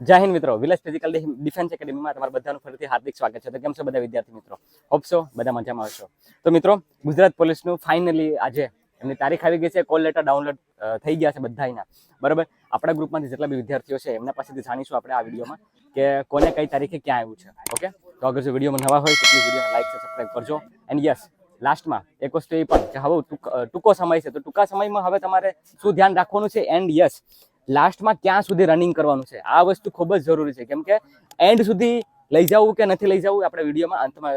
જય હિન્દ મિત્રો. Village physical defence એકેડમીમાં તમારા બધાનું ફરીથી હાર્દિક સ્વાગત છે. તો કેમ છો બધા વિદ્યાર્થી મિત્રો? હોપસો બધા મજામાં આવશો તો મિત્રો, ગુજરાત પોલીસનું ફાઇનલી આજે એમની તારીખ આવી ગઈ છે. કોલ લેટર ડાઉનલોડ થઈ ગયા છે બધાના બરાબર? આપણા ગ્રુપમાંથી જેટલા બી વિદ્યાર્થીઓ છે, એમના પાસેથી જાણીશું આપણે આ વિડીયોમાં કે કોને કઈ તારીખે ક્યાં આવ્યું છે. ઓકે તો અગર જો વિડીયોમાં નવા હોય, તો પ્લીઝ વિડીયોને લાઈક સબસ્ક્રાઈબ કરજો. એન્ડ યસ લાસ્ટમાં એક વસ્તુ એ પણ કે હવે ટૂંકો સમય છે. તો ટૂંકા સમયમાં હવે તમારે શું ધ્યાન રાખવાનું છે? એન્ડ યસ લાસ્ટમાં ક્યાં સુધી રનિંગ કરવાનું છે? આ વસ્તુ ખૂબ જ જરૂરી છે. કેમ કે એન્ડ સુધી લઈ જવું કે નથી લઈ જવું આપણે વિડીયોમાં અંતમાં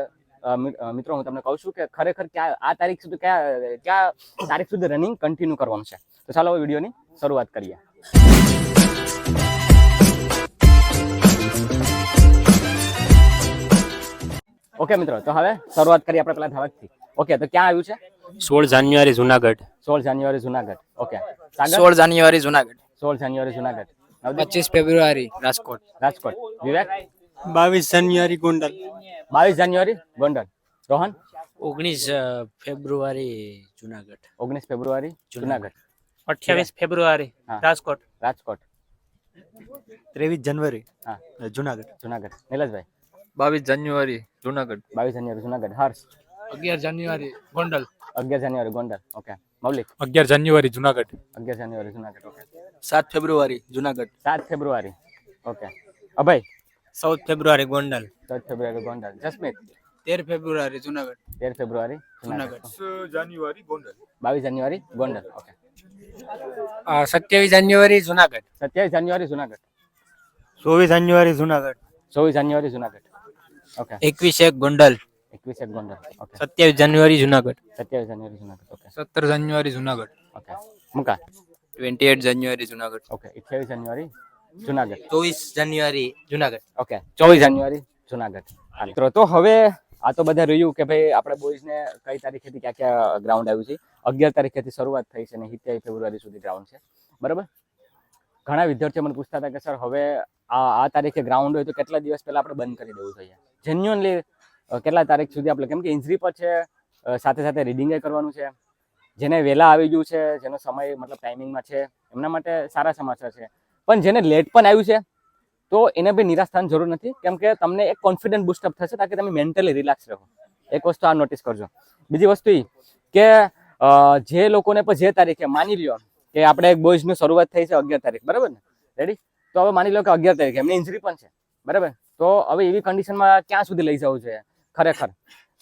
મિત્રો હું તમને કહું છું કે ખરેખર ક્યાં આ તારીખ સુધી ક્યાં ક્યાં તારીખ સુધી રનિંગ કન્ટિન્યુ કરવાનું છે. તો ચાલો વિડીયોની શરૂઆત કરીએ. ઓકે મિત્રો તો હવે શરૂઆત કરીએ આપણે પેલા ધાવકથી ઓકે તો ક્યાં આવ્યું છે? સોળ જાન્યુઆરી જુનાગઢ. સોળ જાન્યુઆરી જુનાગઢ. ઓકે સોળ જાન્યુઆરી જુનાગઢ. સોળ જાન્યુઆરી જુનાગઢ. પચીસ ફેબ્રુઆરી રાજકોટ. રાજકોટ. વિવેક? બાવીસ જાન્યુઆરી ગોંડલ. બાવીસ જાન્યુઆરી ગોંડલ. રોહન? ઓગણીસ ફેબ્રુઆરી જુનાગઢ. ઓગણીસ ફેબ્રુઆરી જુનાગઢ. અઠ્યાવીસ ફેબ્રુઆરી રાજકોટ. રાજકોટ. ત્રેવીસ જનવરી હા. જુનાગઢ. જુનાગઢ. નિલેશભાઈ? બાવીસ જાન્યુઆરી જુનાગઢ. બાવીસ જાન્યુઆરી જુનાગઢ. હર્ષ? અગિયાર જાન્યુઆરી ગોંડલ. અગિયાર જાન્યુઆરી ગોંડલ ઓકે મૌલિક અગિયાર જાન્યુઆરી જુનાગઢ અગિયાર જાન્યુઆરી જુનાગઢ ઓકે સાત ફેબ્રુઆરી જુનાગઢ સાત ફેબ્રુઆરી ઓકે અભય ચૌદ ફેબ્રુઆરી ગોંડલ ચૌદ ફેબ્રુઆરી ગોંડલ જસમીત તેર ફેબ્રુઆરી જુનાગઢ તેર ફેબ્રુઆરી જુનાગઢ જાન્યુઆરી ગોંડલ બાવીસ જાન્યુઆરી ગોંડલ ઓકે સત્યાવીસ જાન્યુઆરી જુનાગઢ સત્યાવીસ જાન્યુઆરી જુનાગઢ ચોવીસ જાન્યુઆરી જુનાગઢ ચોવીસ જાન્યુઆરી જુનાગઢ ઓકે એકવીસ એક ગોંડલ એકવીસ એક ગોંડલ ઓકે સત્યાવીસ જાન્યુઆરી જુનાગઢ. સત્યાવીસ જાન્યુઆરી જુનાગઢ. ઓકે સત્તર January Junagadh. Okay મુકા twenty eight January Junagadh. Okay અઠ્યાવીસ જાન્યુઆરી જુનાગઢ. ચોવીસ જાન્યુઆરી જુનાગઢ. ઓકે ચોવીસ જાન્યુઆરી જુનાગઢ. મિત્રો તો હવે આ તો બધા રહ્યું કે ભાઈ આપણે બોયઝને કઈ તારીખેથી ક્યાં ક્યાં ગ્રાઉન્ડ આવ્યું છે? અગિયાર તારીખેથી શરૂઆત થઈ છે અને સિત્યાવીસ ફેબ્રુઆરી સુધી ગ્રાઉન્ડ છે. બરાબર? ઘણા વિદ્યાર્થીઓ મને પૂછતા હતા કે સર હવે આ આ તારીખે ગ્રાઉન્ડ હોય તો કેટલા દિવસ પહેલાં આપણે બંધ કરી દેવું જોઈએ જેન્યુઅનલી કેટલા તારીખ સુધી આપણે, કેમ કે ઇન્જરી પર છે સાથે સાથે રીડિંગ કરવાનું છે. જેને વહેલા આવી ગયું છે, જેનો સમય મતલબ ટાઈમિંગમાં છે, એમના માટે સારા સમાચાર છે. પણ જેને લેટ પણ આવ્યું છે, તો એને બી નિરાશ થવાની જરૂર નથી. કેમ કે તમને એક કોન્ફિડન્ટ બુસ્ટઅપ થશે તાકે તમે મેન્ટલી રિલેક્સ રહો. એક વસ્તુ આ નોટિસ કરજો. બીજી વસ્તુ એ કે જે લોકોને પણ જે તારીખે માની લ્યો કે આપણે એક બોયઝની શરૂઆત થઈ છે અગિયાર તારીખ, બરાબર ને? રેડી તો હવે માની લો કે અગિયાર તારીખે, એમની ઇન્જરી પણ છે. બરાબર? તો હવે એવી કન્ડિશનમાં ક્યાં સુધી લઈ જવું જોઈએ ખરેખર.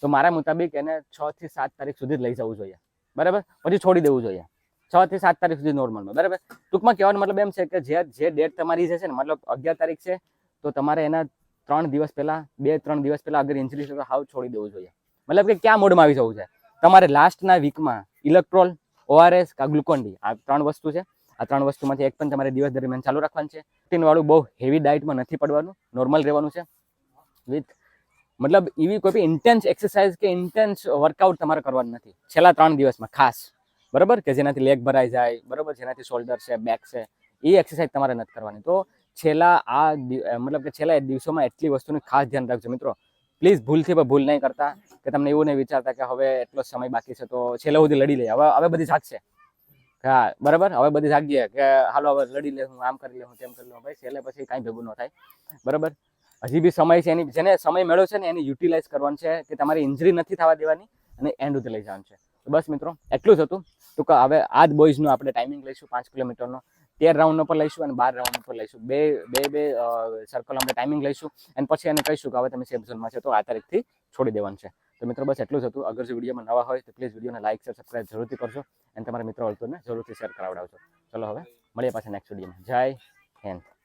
તો મારા મુતાબિક એને છ થી સાત તારીખ સુધી લઈ જવું જોઈએ. બરાબર? પછી છોડી દેવું જોઈએ. છ થી સાત તારીખ સુધી નોર્મલમાં. બરાબર? ટૂંકમાં કહેવાનો મતલબ એમ છે કે જે જે ડેટ તમારી જે છે ને, મતલબ અગિયાર તારીખ છે, તો તમારે એના ત્રણ દિવસ પહેલા, બે, ત્રણ દિવસ પહેલા અગર છે તો હાવ છોડી દેવું જોઈએ. મતલબ કે ક્યાં મોડમાં આવી જવું છે? તમારે લાસ્ટના વીકમાં ઇલેક્ટ્રોલ ઓઆરએસ કા ગ્લુકોન ડી આ ત્રણ વસ્તુ છે. આ ત્રણ વસ્તુમાંથી એક પણ તમારે દિવસ દરમિયાન ચાલુ રાખવાનું છે. પ્રોટીનવાળું બહુ હેવી ડાયટમાં નથી પડવાનું. નોર્મલ રહેવાનું છે. વિથ મતલબ એવી કોઈ બી ઇન્ટેન્સ એક્સરસાઇઝ કે ઇન્ટેન્સ વર્કઆઉટ તમારે કરવાનું નથી. છેલ્લા ત્રણ દિવસમાં ખાસ. બરાબર? કે જેનાથી લેગ ભરાઈ જાય, બરાબર? જેનાથી શોલ્ડર છે બેક છે, એ એક્સરસાઇઝ તમારે નથી કરવાની. તો છેલ્લા આ મતલબ કે છેલ્લા દિવસોમાં એટલી વસ્તુનું ખાસ ધ્યાન રાખજો મિત્રો. પ્લીઝ ભૂલથી પણ ભૂલ નહીં કરતા કે તમને એવું નહીં વિચારતા કે હવે એટલો સમય બાકી છે તો છેલ્લે સુધી લડી લઈએ. હવે હવે બધી જાગશે હા, બરાબર? હવે બધી જાગીએ કે, હાલો, હવે લડી લે, હું આમ કરી લે, હું તેમ કરી લઉં ભાઈ, છેલ્લે પછી કાંઈ ભેગું ન થાય. બરાબર? હજી બી સમય છે એની, જેને સમય મળ્યો છે ને એની યુટિલાઇઝ કરવાનું છે કે તમારી ઇન્જરી નથી થવા દેવાની અને એન્ડ સુધી લઈ જવાનું છે. તો બસ મિત્રો, એટલું જ હતું. ટૂંક હવે આ જ બોયઝનું આપણે ટાઈમિંગ લઈશું, પાંચ કિલોમીટરનો તેર રાઉન્ડ પર લઈશું અને બાર રાઉન્ડ પર લઈશું. બે બે બે સર્કલ આપણે ટાઈમિંગ લઈશું. અને પછી એને કહીશું કે હવે તમે સેફ ઝોનમાં છે, તો આ તારીખથી છોડી દેવાનું છે. તો મિત્રો, બસ એટલું જ હતું. અગર જો વિડીયોમાં નવા હોય, તો પ્લીઝ વિડીયોને લાઇક શેર સબસ્ક્રાઈબ જરૂરથી કરશો અને તમારા મિત્રો હોય જરૂરથી શેર કરાવડાવજો. ચલો હવે, મળીએ પાછા નેક્સ્ટ વિડીયોમાં જય હિન્દ.